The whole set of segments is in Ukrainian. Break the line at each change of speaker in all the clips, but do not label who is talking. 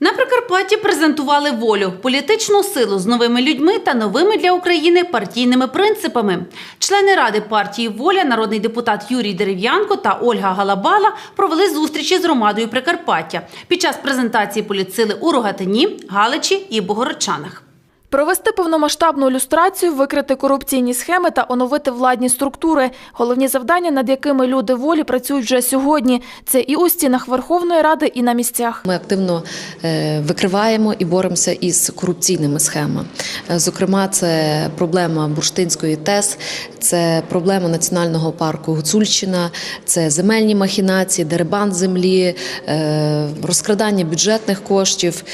На Прикарпатті презентували волю політичну силу з новими людьми та новими для України партійними принципами. Члени ради партії Воля, народний депутат Юрій Дерев'янко та Ольга Галабала провели зустрічі з громадою Прикарпаття під час презентації політсили у Рогатині, Галичі і Богородчанах.
Провести повномасштабну люстрацію, викрити корупційні схеми та оновити владні структури. Головні завдання, над якими люди волі працюють вже сьогодні. Це і у стінах Верховної Ради, і на місцях.
Ми активно е, викриваємо і боремося із корупційними схемами. Е, Зокрема, це проблема Бурштинської ТЕС, це проблема національного парку Гуцульщина, це земельні махінації, дерибан землі, е, розкрадання бюджетних коштів.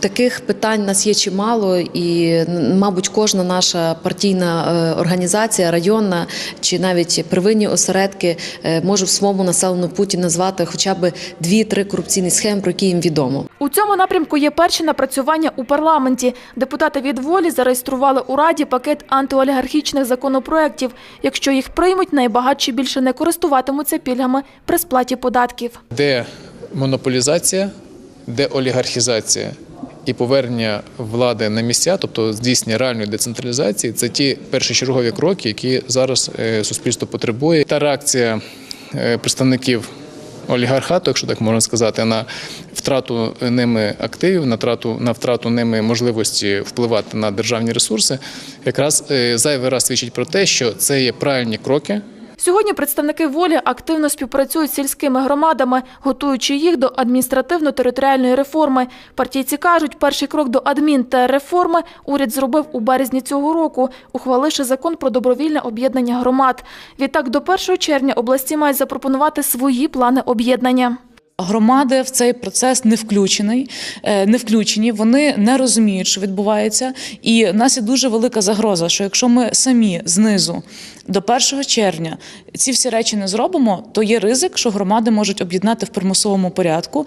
Таких питань у нас є чимало, і, мабуть, кожна наша партійна е, організація, районна чи навіть первинні осередки е, може в своєму населеному путі назвати хоча б дві-три корупційні схеми, про які їм відомо.
У цьому напрямку є перші напрацювання у парламенті. Депутати від волі зареєстрували у Раді пакет антиолігархічних законопроєктів. Якщо їх приймуть, найбагатші більше не користуватимуться пільгами при сплаті податків.
де монополізація, де олігархізація і повернення влади на місця, тобто здійснення реальної децентралізації, це ті першочергові кроки, які зараз е, суспільство потребує. Та реакція е, представників олігархату, якщо так можна сказати, на втрату ними активів, на втрату, на втрату ними можливості впливати на державні ресурси, якраз е, зайвий раз свідчить про те, що це є правильні кроки.
Сьогодні представники волі активно співпрацюють з сільськими громадами, готуючи їх до адміністративно-територіальної реформи. Партійці кажуть, перший крок до адмін та реформи уряд зробив у березні цього року, ухваливши закон про добровільне об'єднання громад. Відтак, до 1 червня області мають запропонувати свої плани об'єднання.
Громади в цей процес не включений, е, не включені. Вони не розуміють, що відбувається. І в нас є дуже велика загроза, що якщо ми самі знизу до 1 червня ці всі речі не зробимо, то є ризик, що громади можуть об'єднати в примусовому порядку